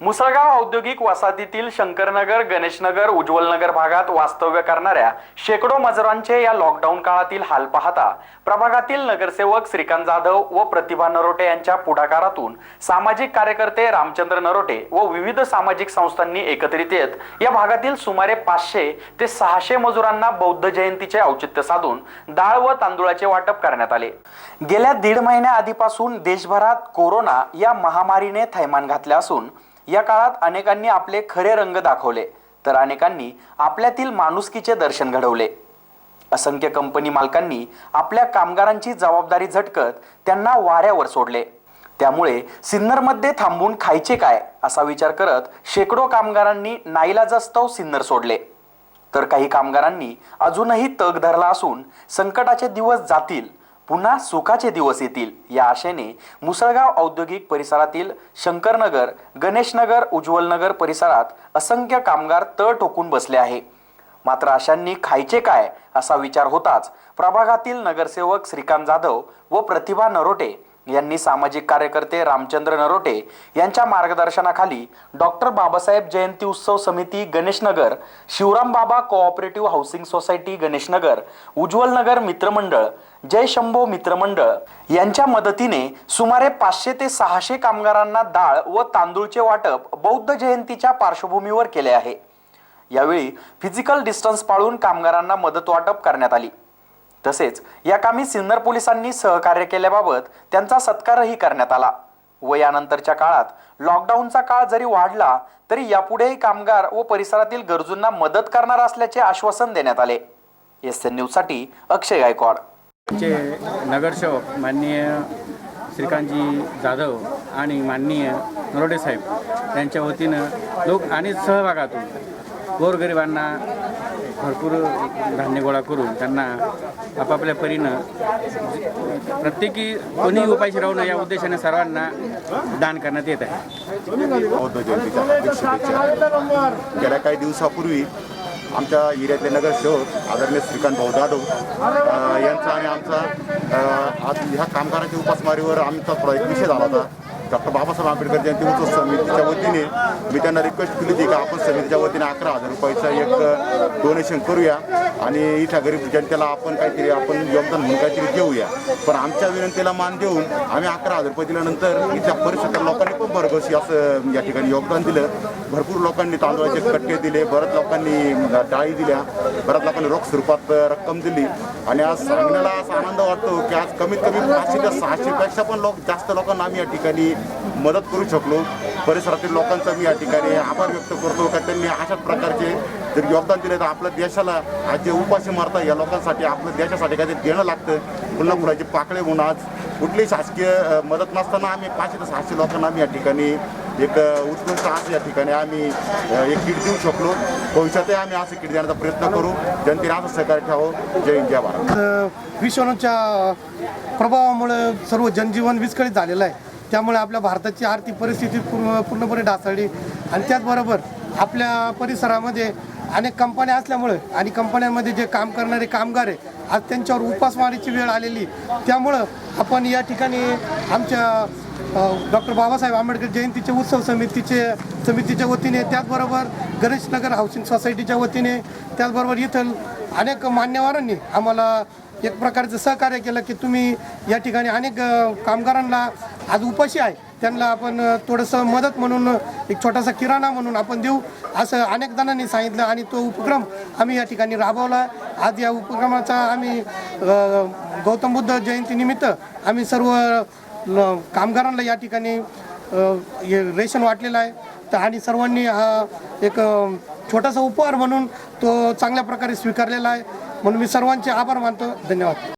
मुसळगाव औद्योगिक वसाहतीतील शंकरनगर गणेशनगर उज्ज्वलनगर भागात वास्तव्य करणाऱ्या शेकडो मजुरांचे या लॉकडाऊन काळातील हाल पाहता प्रभागातील नगरसेवक श्रीकांत जाधव व प्रतिभा नरोटे यांच्या पुढाकारातून सामाजिक कार्यकर्ते रामचंद्र नरोटे व विविध सामाजिक संस्थांनी एकत्रित येत या भागातील सुमारे पाचशे ते सहाशे मजुरांना बौद्ध जयंतीचे औचित्य साधून डाळ व तांदूळाचे वाटप करण्यात आले. गेल्या दीड महिन्या आधीपासून देशभरात कोरोना या महामारीने थैमान घातले असून या काळात अनेकांनी आपले खरे रंग दाखवले तर अनेकांनी आपल्यातील माणुसकीचे दर्शन घडवले. असंख्य कंपनी मालकांनी आपल्या कामगारांची जबाबदारी झटकत त्यांना वाऱ्यावर सोडले. त्यामुळे सिन्नरमध्ये थांबून खायचे काय असा विचार करत शेकडो कामगारांनी नाईलाजास्तव सिन्नर सोडले. तर काही कामगारांनी अजूनही तग धरला असून संकटाचे दिवस जातील पुन्हा सुखाचे दिवस येतील. या आशेने मुसळगाव औद्योगिक परिसरातील शंकरनगर गणेशनगर उज्ज्वलनगर परिसरात असंख्य कामगार तळ ठोकून बसले आहे. मात्र अशांनी खायचे काय असा विचार होताच प्रभागातील नगरसेवक श्रीकांत जाधव व प्रतिभा नरोटे यांनी सामाजिक कार्यकर्ते रामचंद्र नरोटे यांच्या मार्गदर्शनाखाली डॉक्टर बाबासाहेब जयंती उत्सव समिती Ganeshnagar Shivram Baba cooperative housing society Ganeshnagar Ujjwal Nagar मित्रमंडळ जय शंभो मित्रमंडळ यांच्या मदतीने सुमारे पाचशे ते सहाशे कामगारांना डाळ व तांदूळचे वाटप बौद्ध जयंतीच्या पार्श्वभूमीवर केले आहे. यावेळी फिजिकल डिस्टन्स पाळून कामगारांना मदत वाटप करण्यात आली. तसेच या कामी सिन्नर पोलिसांनी सहकार्य केल्याबाबत त्यांचा सत्कारही करण्यात आला. व यानंतरच्या काळात लॉकडाऊनचा काळ जरी वाढला तरी यापुढेही कामगार व परिसरातील गरजूंना मदत करणार असल्याचे आश्वासन देण्यात आले. एस एन न्यूजसाठी अक्षय गायकवाड. चे नगरसेवक माननीय श्रीकांतजी जाधव आणि माननीय नरोडे साहेब यांच्या वतीनं लोक आणि सहभागातून गोरगरिबांना भरपूर धान्य गोळा करून त्यांना आपापल्या परीनं प्रत्येकी कोणीही उपाशी राहू नये या उद्देशाने सर्वांना दान करण्यात येत आहे. बौद्ध जयंतीच्या हार्दिक शुभेच्छा. गेल्या काही दिवसापूर्वी आमच्या एरियातले शहर आदरणीय श्रीकांत भाऊ जाधव यांचा आणि आमचा आज ह्या कामगारांच्या उपासमारीवर आमचा थोडा एक विषय झाला होता. डॉक्टर बाबासाहेब आंबेडकर जयंती उत्सव समितीच्या वतीने मी त्यांना रिक्वेस्ट केली होती की आपण समितीच्या वतीने अकरा हजार रुपयाचा एक डोनेशन करूया आणि इथल्या गरीब जनतेला आपण काहीतरी आपण योगदान म्हणून काहीतरी देऊया. पण आमच्या विनंतीला मान देऊन आम्ही अकरा हजार रुपये दिल्यानंतर इथल्या परिसरातील लोकांनी पण भरघोशी असं या ठिकाणी योगदान दिलं. भरपूर लोकांनी तांदळाचे कट्टे दिले बऱ्याच लोकांनी डाळी दिल्या बऱ्याच लोकांनी रोख स्वरूपात रक्कम दिली. आणि आज सांगण्याला असा आनंद वाटतो की आज कमीत कमी पाचशे ते सहाशेपेक्षा पण लोक जास्त लोकांना आम्ही या ठिकाणी मदत करू शकलो. परिसरातील लोकांचा मी या ठिकाणी आभार व्यक्त करतो का त्यांनी अशाच प्रकारचे जर योगदान दिलं तर आपल्या देशाला आज जे उपाशी मारतात या लोकांसाठी आपल्या देशासाठी काहीतरी देणं लागतं. पुन्हा पाकळे म्हणून आज कुठलीही शासकीय मदत नसताना आम्ही पाचशे ते सहाशे लोकांना आम्ही या ठिकाणी एक उत्कृष्ट आज या ठिकाणी आम्ही एक किट देऊ शकलो. भविष्यातही आम्ही असं किट देण्याचा प्रयत्न करू. जनतेने असं सहकार्य ठेवावं. जय हिंद जय भारत. विषाणूच्या प्रभावामुळे सर्व जनजीवन विस्कळीत झालेलं आहे. त्यामुळे आपल्या भारताची आर्थिक परिस्थिती पूर्ण पूर्णपणे ढासळली. आणि त्याचबरोबर आपल्या परिसरामध्ये अनेक कंपन्या असल्यामुळे आणि कंपन्यांमध्ये जे काम करणारे कामगार आहे आज त्यांच्यावर उपासमारीची वेळ आलेली. त्यामुळं आपण या ठिकाणी आमच्या डॉक्टर बाबासाहेब आंबेडकर जयंतीचे उत्सव समितीचे समितीच्या वतीने त्याचबरोबर गणेशनगर हाऊसिंग सोसायटीच्या वतीने त्याचबरोबर इथं अनेक मान्यवरांनी आम्हाला एक प्रकारचं सहकार्य केलं की तुम्ही या ठिकाणी अनेक कामगारांना आज उपाशी आहे. त्यांना आपण थोडंसं मदत म्हणून एक छोटासा किराणा म्हणून आपण देऊ असं अनेक जणांनी सांगितलं आणि तो उपक्रम आम्ही या ठिकाणी राबवला आज या उपक्रमाचा आम्ही गौतम बुद्ध जयंतीनिमित्त आम्ही सर्व कामगारांना या ठिकाणी रेशन वाटलेलं आहे. तर आणि सर्वांनी हा एक छोटासा उपहार म्हणून तो चांगल्या प्रकारे स्वीकारलेला आहे. म्हणून मी सर्वांचे आभार मानतो. धन्यवाद.